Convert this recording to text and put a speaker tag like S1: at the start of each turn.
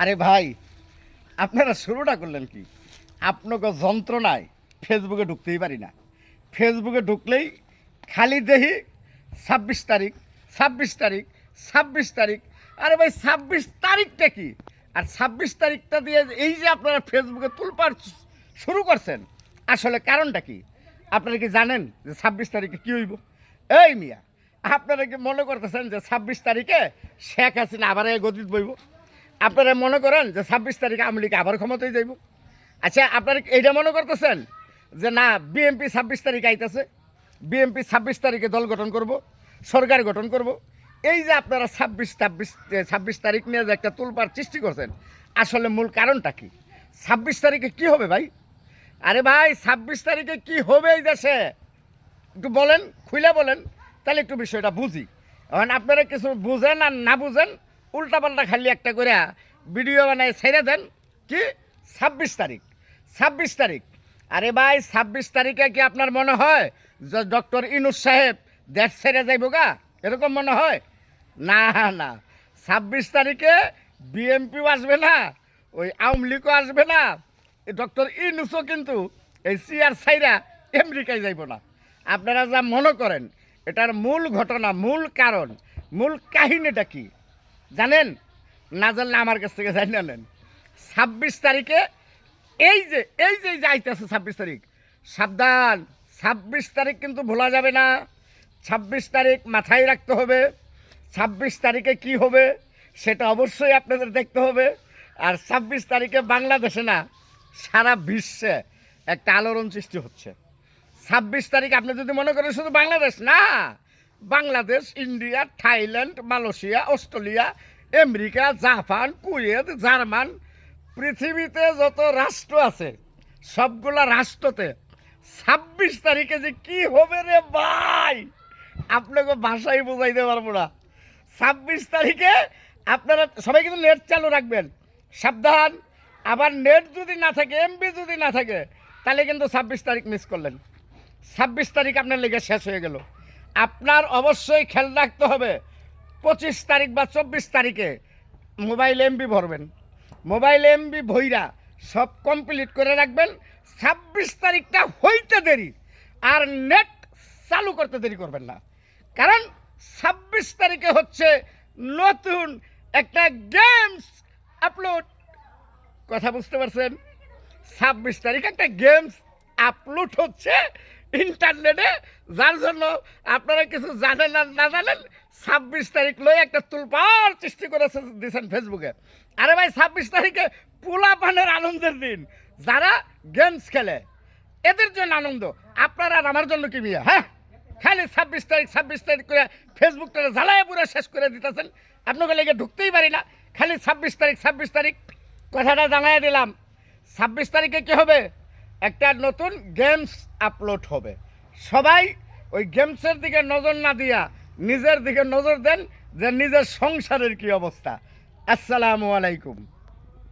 S1: আরে ভাই, আপনারা শুরুটা করলেন কি? আপনাকে যন্ত্রণায় ফেসবুকে ঢুকতেই পারি না। ফেসবুকে ঢুকলেই খালি দেহি ছাব্বিশ তারিখ ছাব্বিশ তারিখ ছাব্বিশ তারিখ। আরে ভাই, ছাব্বিশ তারিখটা কি? আর ছাব্বিশ তারিখটা দিয়ে এই যে আপনারা ফেসবুকে তুলপার শুরু করছেন, আসলে কারণটা কি? আপনারা কি জানেন যে ছাব্বিশ তারিখে কী হইব? এই মিয়া, আপনারা কি মনে করতেছেন যে ছাব্বিশ তারিখে শেখ হাসিনা আবার গদিত বইব? আপনারা মনে করেন যে ছাব্বিশ তারিখে আওয়ামী লীগ আবার ক্ষমতায় যাইব? আচ্ছা আপনারা এইটা মনে করতেছেন যে না বিএমপি ছাব্বিশ তারিখে আইতেছে? বিএমপি ছাব্বিশ তারিখে দল গঠন করব, সরকার গঠন করব। এই যে আপনারা ছাব্বিশ ছাব্বিশ ছাব্বিশ তারিখ নিয়ে যে একটা তুলপার সৃষ্টি করছেন, আসলে মূল কারণটা কি? ছাব্বিশ তারিখে কি হবে ভাই? আরে ভাই, ছাব্বিশ তারিখে কি হবে এই দেশে? একটু বলেন খুলে বলেন, তাহলে একটু বিষয়টা বুঝি। এখন আপনারা কিছু বুঝেন আর না বুঝেন উল্টাপাল্টা খালি একটা করে ভিডিও বানায় ছেড়ে দেন। কি? ছাব্বিশ তারিখ। ছাব্বিশ তারিখ। আরে ভাই, ছাব্বিশ তারিখে কি আপনার মনে হয় যে ডক্টর ইনুস সাহেব দেশ ছেড়ে যাইব গা? এরকম মনে হয়? না না। ছাব্বিশ তারিখে বিএমপিও আসবে না, ওই আওয়ামী লীগও আসবে না ডক্টর ইনুসও কিন্তু এই সিআর সাইরা আমেরিকায় যাইব না। আপনারা যা মনে করেন, এটার মূল ঘটনা, মূল কারণ, মূল কাহিনীটা কি? জানেন? না জানলে আমার কাছ থেকে জানিয়ে নেন ছাব্বিশ তারিখে এই যে এই যে যাইতেছে ছাব্বিশ তারিখ। সাবধান, ছাব্বিশ তারিখ কিন্তু ভোলা যাবে না। ছাব্বিশ তারিখ মাথায় রাখতে হবে। ছাব্বিশ তারিখে কি হবে সেটা অবশ্যই আপনাদের দেখতে হবে। আর ছাব্বিশ তারিখে বাংলাদেশে না, সারা বিশ্বে একটা আলোড়ন সৃষ্টি হচ্ছে। ছাব্বিশ তারিখ আপনি যদি মনে করেন শুধু বাংলাদেশ, না! Bangladesh, India, Thailand, Malaysia, Australia, America, Japan, Kuwait, German, পৃথিবীতে যত রাষ্ট্র আছে, সবগুলা রাষ্ট্রতে ছাব্বিশ তারিখে যে কি হবে রে ভাই? আপনাকে ভাষাই বোঝাইতে পারব না। ছাব্বিশ তারিখে আপনারা সবাই কিন্তু নেট চালু রাখবেন। সাবধান, আবার নেট যদি না থাকে এমবি যদি না থাকে, তাহলে কিন্তু ছাব্বিশ তারিখ মিস করলেন। ছাব্বিশ তারিখ আপনার লেগে শেষ হয়ে গেল। আপনার অবশ্যই খেয়াল রাখতে হবে, পঁচিশ তারিখ বা চব্বিশ তারিখে মোবাইল এমবি ভরবেন। মোবাইল এমবি ভইরা সব কমপ্লিট করে রাখবেন, ছাব্বিশ তারিখটা হইতে দেরি আর নেট চালু করতে দেরি করবেন না। কারণ ছাব্বিশ তারিখে হচ্ছে নতুন একটা গেমস আপলোড কথা বুঝতে পারছেন? ছাব্বিশ তারিখ একটা গেমস আপলোড হচ্ছে ইন্টারনেটে, যার জন্য আপনারা কিছু জানেন আর না জানেন, ছাব্বিশ তারিখ লই একটা তুলপার সৃষ্টি করেছে দিয়েছেন ফেসবুকে। আরে ভাই, ছাব্বিশ তারিখে পোলা পানের আনন্দের দিন। যারা গেমস খেলে, এদের জন্য আনন্দ। আপনারা আর আমার জন্য কি বিয়ে হ্যাঁ? খালি ছাব্বিশ তারিখ ছাব্বিশ তারিখ করে ফেসবুকটা জ্বালায় পুরো শেষ করে দিতেছেন। আপনাকে লেগে ঢুকতেই পারি না। খালি ছাব্বিশ তারিখ ছাব্বিশ তারিখ, কথাটা জানাই দিলাম। ছাব্বিশ তারিখে কি হবে? একটা নতুন গেমস আপলোড হবে। সবাই ওই গেমসের দিকে নজর না দিয়া নিজের দিকে নজর দেন যে নিজের সংসারের কি অবস্থা। আসসালামু আলাইকুম।